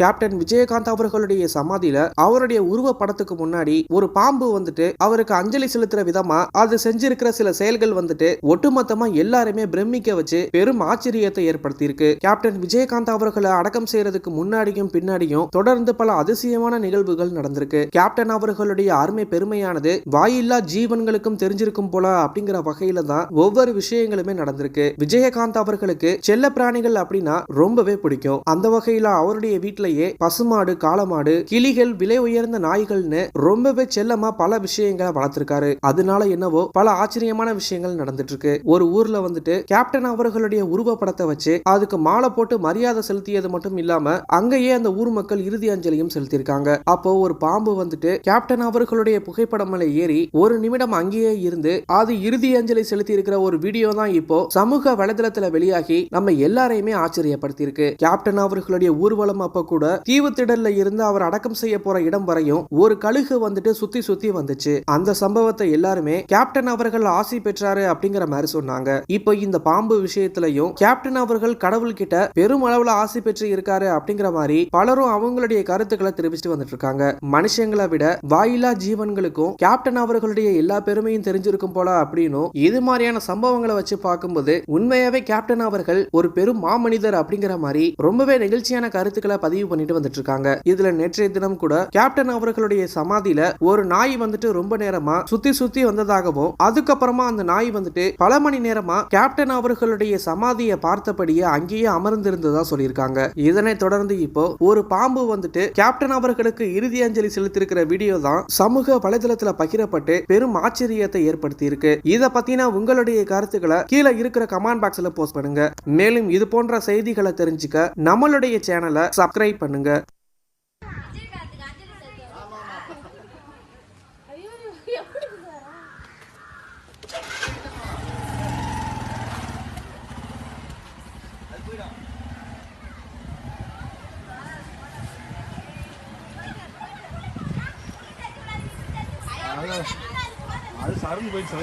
Captain Vijayakanth அவர்களுடைய சமாதியில அவருடைய உருவ படத்துக்கு முன்னாடி ஒரு பாம்பு வந்துட்டு அவருக்கு அஞ்சலி செலுத்துற விதமா அது செஞ்சிருக்கிற சில செயல்கள் வந்துட்டு ஒட்டுமொத்தமா எல்லாருமே பிரமிக்க வச்சு பெரும் ஆச்சரியத்தை ஏற்படுத்தியிருக்கு. கேப்டன் விஜயகாந்த் அவர்களை அடக்கம் செய்யறதுக்கு முன்னாடியும் பின்னாடியும் தொடர்ந்து பல அதிசயமான நிகழ்வுகள் நடந்திருக்கு. கேப்டன் அவர்களுடைய அருமை பெருமையானது வாயில்லா ஜீவன்களுக்கும் தெரிஞ்சிருக்கும் போல அப்படிங்கிற வகையில தான் ஒவ்வொரு விஷயங்களுமே நடந்திருக்கு. விஜயகாந்த் அவர்களுக்கு செல்ல பிராணிகள் அப்படின்னா ரொம்பவே பிடிக்கும். அந்த வகையில அவருடைய வீட்டிலேயே பசுமாடு காளமாடு கிளிகள் விலை உயர்ந்த நாய்கள்னு ரொம்பவே செல்லமா பல விஷயங்களை வளர்த்திருக்காரு. அதனால என்னவோ பல ஆச்சரியமான விஷயங்கள் நடந்துட்டு இருக்கு ஒரு ஊர்ல வந்துட்டு கேப்டன் அவர்களுடைய உருவப்படத்தை வச்சு அதுக்கு மாலை போட்டு மரியாதை செலுத்தியது மட்டும் இல்லாம அங்கேயே அந்த ஊர் மக்கள் இறுதி அஞ்சலியும் செலுத்தியிருக்காங்க. அப்போ ஒரு பாம்பு வந்துட்டு கேப்டன் அவர்களுடைய புகைப்படம் மேல ஏறி ஒரு நிமிடம் அங்கேயே இருந்து அது இறுதி அஞ்சலி செலுத்தி இருக்கிற ஒரு வீடியோ தான் இப்போ சமூக வலைதளத்துல வெளியாகி நம்ம எல்லாரையுமே ஆச்சரியப்படுத்தியிருக்கு. கேப்டன் அவர்களுடைய ஊர்வலம் அப்ப கூட தீவுத்திடல்ல இருந்து அவர் அடக்கம் செய்ய போற இடம் வரையும் ஒரு கழுகு வந்துட்டு சுத்தி சுத்தி வந்துச்சு. அந்த சம்பவத்தை எல்லாருமே கேப்டன் அவர்கள் ஆசி பெற்றாரு அப்படிங்கிற மாதிரி சொன்னாங்க. இப்போ இந்த பாம்பு விஷயத்திலையும் கேப்டன் அவர்கள் கடவுள் கிட்ட பெரும் அளவுல ஆசி பெற்று இருக்காரு அப்படிங்கிற மாதிரி பலரும் அவங்களுடைய கருத்துக்களை தெரிவிச்சுட்டு வந்துட்டு இருக்காங்க மனுஷங்களை விட வாயில்லா ஜீவன்களுக்கும் கேப்டன் அவர்களுடைய எல்லா பெருமையும் தெரிஞ்சிருக்கும் போல அப்படின்னும் இது மாதிரியான சம்பவங்களை வச்சு பார்க்கும்போது உண்மையாவே கேப்டன் அவர்கள் ஒரு பெரும் மாமனிதர் அப்படிங்கிற மாதிரி ரொம்பவே நெகிழ்ச்சியான கருத்துக்களை பதிவு பண்ணிட்டு வந்துட்டு இருக்காங்க இதுல நேற்றைய தினம் கூட கேப்டன் அவர்களுடைய சமாதியில ஒரு நாய் வந்துட்டு ரொம்ப நேரமா சுத்தி சுத்தி வந்ததாகவும் அதுக்கப்புறமா அந்த நாய் வந்துட்டு பல மணி நேரமா கேப்டன் அவர்களுடைய சமாதியை பார்த்தபடியே அங்கேயே அமர்ந்திருந்ததா சொல்லியிருக்காங்க. இதனை தொடர்ந்து இப்போ ஒரு பாம்பு வந்துட்டு கேப்டன் அவர்களுக்கு இறுதி அஞ்சலி செலுத்திருக்கிற வீடியோ தான் சமூக வலைதளத்துல பகிரப்பட்டு பெரும் ஆச்சரியத்தை ஏற்படுத்தி இருக்கு இத பத்தின உங்களுடைய கருத்துக்களை கீழே இருக்கிற கமெண்ட் பாக்ஸ்ல போஸ்ட் பண்ணுங்க. மேலும் இது போன்ற செய்திகளை தெரிஞ்சுக்க நம்மளுடைய சேனலை சப்ஸ்கிரைப் பண்ணுங்க. அது சரண்டு போயிடுச்சு